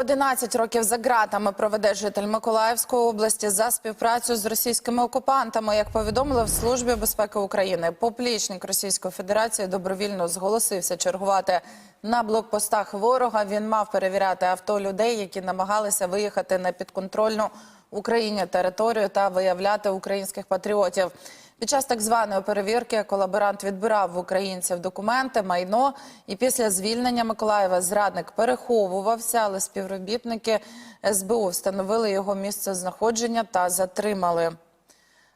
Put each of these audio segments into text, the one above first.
11 років за ґратами проведе житель Миколаївської області за співпрацю з російськими окупантами. Як повідомили в службі безпеки України, поплічник Російської Федерації добровільно зголосився чергувати на блокпостах ворога. Він мав перевіряти авто людей, які намагалися виїхати на підконтрольну Україні територію та виявляти українських патріотів. Під час так званої перевірки колаборант відбирав в українців документи, майно. І після звільнення Миколаєва зрадник переховувався, але співробітники СБУ встановили його місце знаходження та затримали.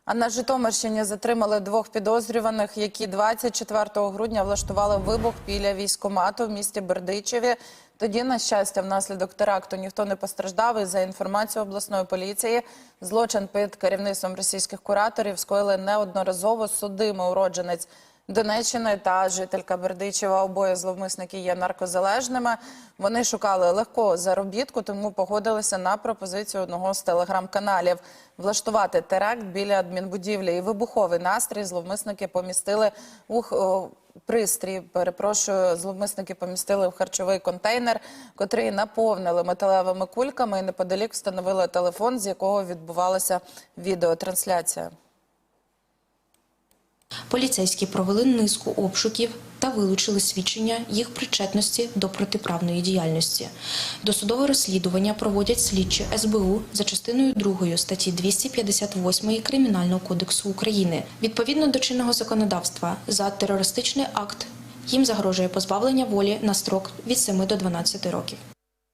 А на Житомирщині затримали двох підозрюваних, які 24 грудня влаштували вибух біля військомату в місті Бердичеві. Тоді, на щастя, внаслідок теракту ніхто не постраждав. І за інформацією обласної поліції, злочин під керівництвом російських кураторів скоїли неодноразово судимий уродженець Донеччини та жителька Бердичева. Обоє зловмисники є наркозалежними. Вони шукали легкого заробітку, тому погодилися на пропозицію одного з телеграм-каналів влаштувати теракт біля адмінбудівлі. І вибуховий настрій зловмисники помістили у пристрій. Перепрошую, зловмисники помістили в харчовий контейнер, котрий наповнили металевими кульками і неподалік встановили телефон, з якого відбувалася відеотрансляція. Поліцейські провели низку обшуків та вилучили свідчення їх причетності до протиправної діяльності. Досудове розслідування проводять слідчі СБУ за частиною 2 статті 258 Кримінального кодексу України. Відповідно до чинного законодавства за терористичний акт їм загрожує позбавлення волі на строк від 7 до 12 років.